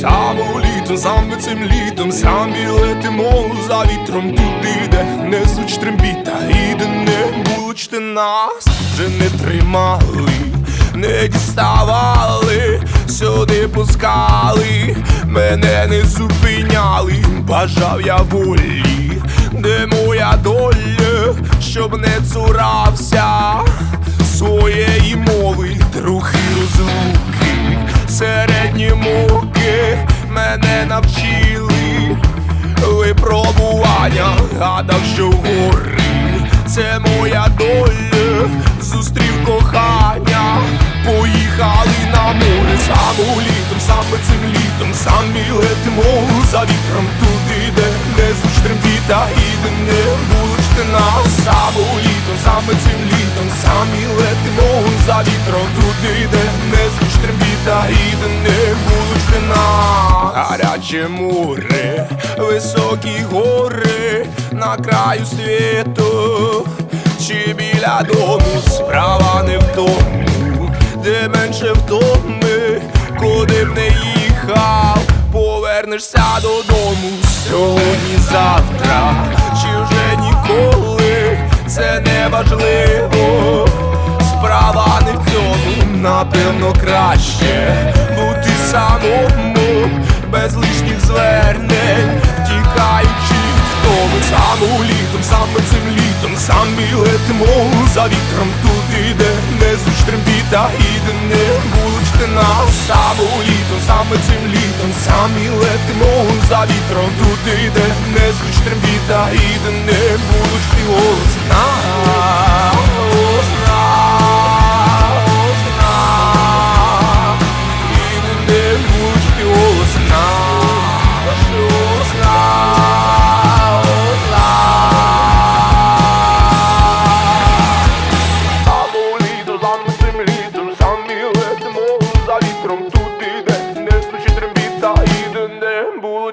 Саме літом, саме цим літом, самі летимо за вітром. Туди, де не звуч трембіта, і не булочте нас. Вже не тримали, не діставали, сюди пускали, мене не зупиняли, бажав я волі, де моя доля, щоб не цурався? Своєї мови, трохи розлуки, середні муки мене навчили випробування, гадав, що гори це моя доля, зустрів кохання, поїхали на море. Саме літом, саме цим літом, самі летимо за вітром туди, де не звуч трембіта і де не булочте нас саме літом, саме цим літом, самі летимо за вітром туди, де не звуч трембіта і де не булочте нас гаряче море, високі гори на краю світу, чи біля дому справа не в тому, де менше втоми, куди б не їхав, повернешся додому сьогодні, завтра, чи вже ніколи, це не важливо. Справа не в цьому, напевно, краще бути самому, без лишніх звернень, втікаючи в тому саму літом, саме цим літом, самі летимо. За вітром туди, де не звуч трембіта і де не булочте нас саму літом, саме цим літом, самі летимо. За вітром туди, де не звуч трембіта і де не булочти голос нас.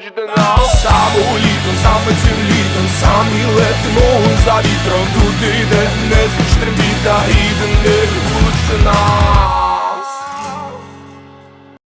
Саме літом, саме цим літом, самі летимо за вітром туди, де не звуч трембіта і де не влучте нас.